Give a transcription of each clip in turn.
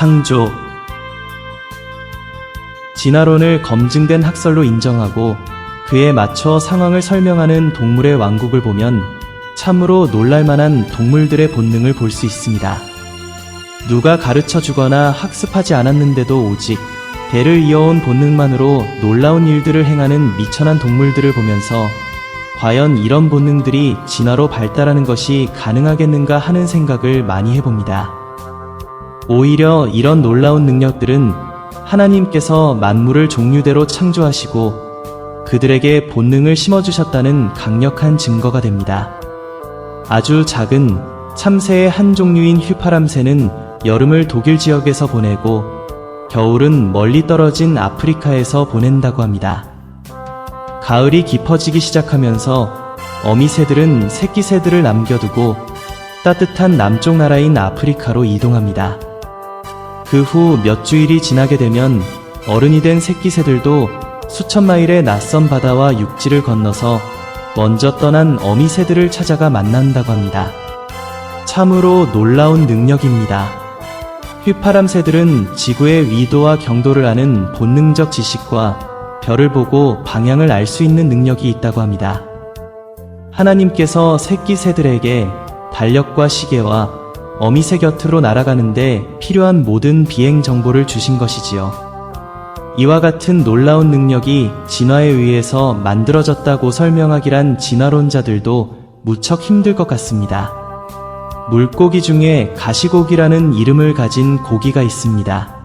창조 진화론을 검증된 학설로 인정하고 그에 맞춰 상황을 설명하는 동물의 왕국을 보면 참으로 놀랄만한 동물들의 본능을 볼 수 있습니다. 누가 가르쳐 주거나 학습하지 않았는데도 오직 대를 이어온 본능만으로 놀라운 일들을 행하는 미천한 동물들을 보면서 과연 이런 본능들이 진화로 발달하는 것이 가능하겠는가 하는 생각을 많이 해봅니다. 오히려 이런 놀라운 능력들은 하나님께서 만물을 종류대로 창조하시고 그들에게 본능을 심어주셨다는 강력한 증거가 됩니다. 아주 작은 참새의 한 종류인 휘파람새는 여름을 독일 지역에서 보내고 겨울은 멀리 떨어진 아프리카에서 보낸다고 합니다. 가을이 깊어지기 시작하면서 어미새들은 새끼 새들을 남겨두고 따뜻한 남쪽 나라인 아프리카로 이동합니다. 그 후 몇 주일이 지나게 되면 어른이 된 새끼 새들도 수천 마일의 낯선 바다와 육지를 건너서 먼저 떠난 어미 새들을 찾아가 만난다고 합니다. 참으로 놀라운 능력입니다. 휘파람 새들은 지구의 위도와 경도를 아는 본능적 지식과 별을 보고 방향을 알 수 있는 능력이 있다고 합니다. 하나님께서 새끼 새들에게 달력과 시계와 어미새 곁으로 날아가는데 필요한 모든 비행 정보를 주신 것이지요. 이와 같은 놀라운 능력이 진화에 의해서 만들어졌다고 설명하기란 진화론자들도 무척 힘들 것 같습니다. 물고기 중에 가시고기라는 이름을 가진 고기가 있습니다.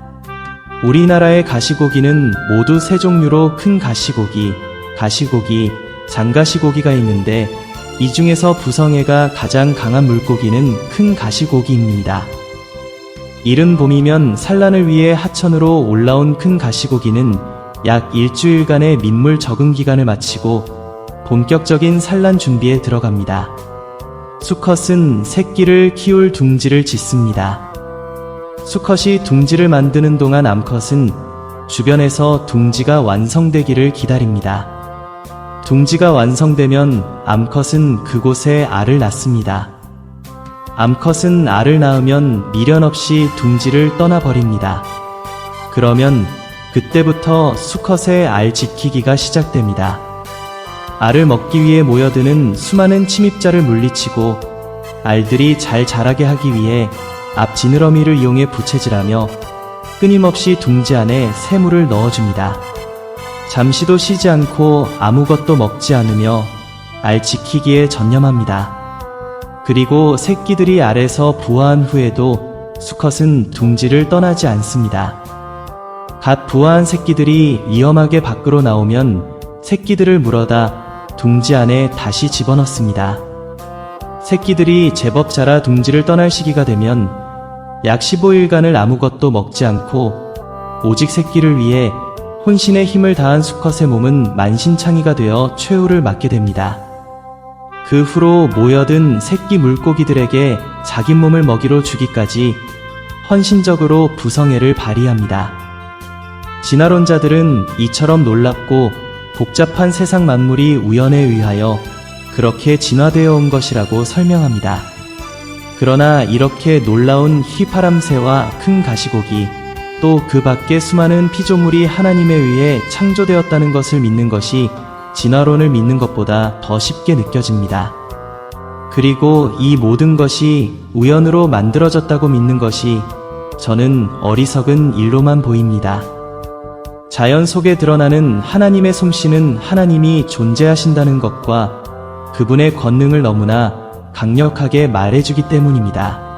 우리나라의 가시고기는 모두 세 종류로 큰 가시고기, 가시고기, 장가시고기가 있는데 이 중에서 부성애가 가장 강한 물고기는 큰 가시고기입니다. 이른 봄이면 산란을 위해 하천으로 올라온 큰 가시고기는 약 일주일간의 민물 적응 기간을 마치고 본격적인 산란 준비에 들어갑니다. 수컷은 새끼를 키울 둥지를 짓습니다. 수컷이 둥지를 만드는 동안 암컷은 주변에서 둥지가 완성되기를 기다립니다. 둥지가 완성되면 암컷은 그곳에 알을 낳습니다. 암컷은 알을 낳으면 미련 없이 둥지를 떠나버립니다. 그러면 그때부터 수컷의 알 지키기가 시작됩니다. 알을 먹기 위해 모여드는 수많은 침입자를 물리치고 알들이 잘 자라게 하기 위해 앞 지느러미를 이용해 부채질하며 끊임없이 둥지 안에 새물을 넣어줍니다. 잠시도 쉬지 않고 아무것도 먹지 않으며 알 지키기에 전념합니다. 그리고 새끼들이 알에서 부화한 후에도 수컷은 둥지를 떠나지 않습니다. 갓 부화한 새끼들이 위험하게 밖으로 나오면 새끼들을 물어다 둥지 안에 다시 집어넣습니다. 새끼들이 제법 자라 둥지를 떠날 시기가 되면 약 15일간을 아무것도 먹지 않고 오직 새끼를 위해 혼신의 힘을 다한 수컷의 몸은 만신창이가 되어 최후를 맞게 됩니다. 그 후로 모여든 새끼 물고기들에게 자기 몸을 먹이로 주기까지 헌신적으로 부성애를 발휘합니다. 진화론자들은 이처럼 놀랍고 복잡한 세상 만물이 우연에 의하여 그렇게 진화되어 온 것이라고 설명합니다. 그러나 이렇게 놀라운 휘파람새와 큰 가시고기, 또 그 밖의 수많은 피조물이 하나님에 의해 창조되었다는 것을 믿는 것이 진화론을 믿는 것보다 더 쉽게 느껴집니다. 그리고 이 모든 것이 우연으로 만들어졌다고 믿는 것이 저는 어리석은 일로만 보입니다. 자연 속에 드러나는 하나님의 솜씨는 하나님이 존재하신다는 것과 그분의 권능을 너무나 강력하게 말해주기 때문입니다.